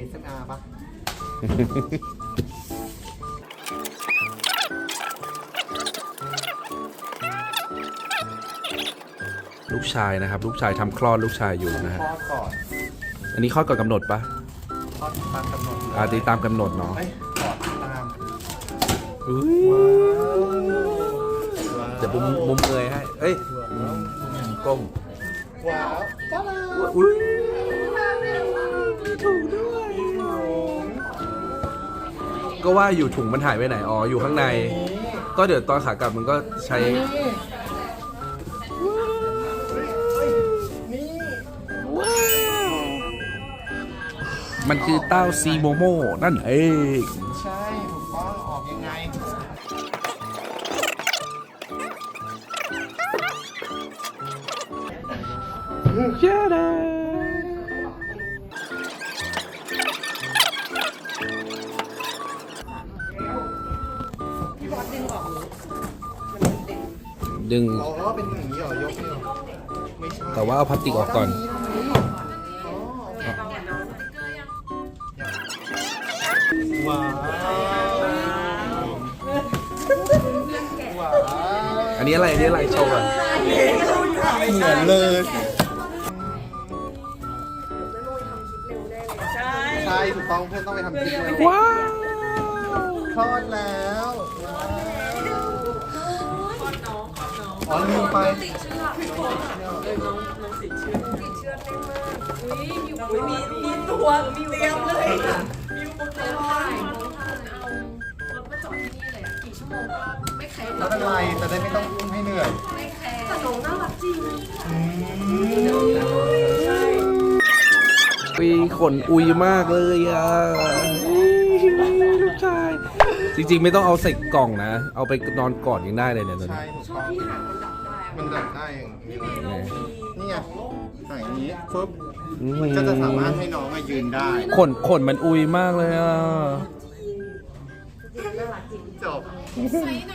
ASMR ปะลูกชายนะครับ ลูกชายทำคลอดลูกชายอยู่นะคฮะลอดก่อนอันนี้คลอดก่อนกำหนดปะคลอดตามกำหนดอาตีตามกำหนดเนาะเอ้ยกอดตามอุ้ยว้าวเดี๋ยวบุมบุมเงยให้ เอ้ยบุมก้มว้าวจ้าลา ก็ว่าอยู่ถุงมันหายไปไหน อ๋อ อยู่ข้างใน ก็เดี๋ยวตอนขากลับมันก็ใช้นี่นี่มันคือเต้าซีโมโม นั่นเอง ใช่ถูกต้องออกยังไงยาดาดึง อ๋อเป็นอย่างนี้เหรอยกนี่เหรอไม่ใช่แต่ว่าเอาพลาสติกออกก่อนว้าวว้าวอันนี้อะไร อันนี้อะไรโชว์ก่อนเหมือนเลยใช่ใช่ถูกต้องเพื่อนต้องไปทำคลิปแล้วว้าว คลอดแล้วว้าว อดน้องอ๋อลืมไปติดเชือกเลยน้องน้องติดเชือกติดเชือกได้มากอุ้ยมีอุ้ยมีมีตัวมีเตรียมเลยมีอุปกรณ์ถ่ายน้องทานเอารถมาจอดที่นี่เลยอะกี่ชั่วโมงก็ไม่แคร์ไม่เป็นไรจะได้ไม่ต้องอุ้มให้เหนื่อย ไม่แคร์แต่น้องน่ารักจริงปีขนอุยมากเลยอะลูกชายจริงๆ ไม่ต้องเอาใส่กล่องนะ เอาไปนอนกอดยังได้เลยเนี่ยตัวใช่นี้ชอบที่หาง มันดับได้อะมันดับได้อย่างนี้พี่เมย์เรามีนี่ไงหายนี้ปุ๊บอืมันก็จะสามารถให้น้องมายืนได้ ขนขนมันอุยมากเลยอะน่ารักจริงจบ ไซส์ไหน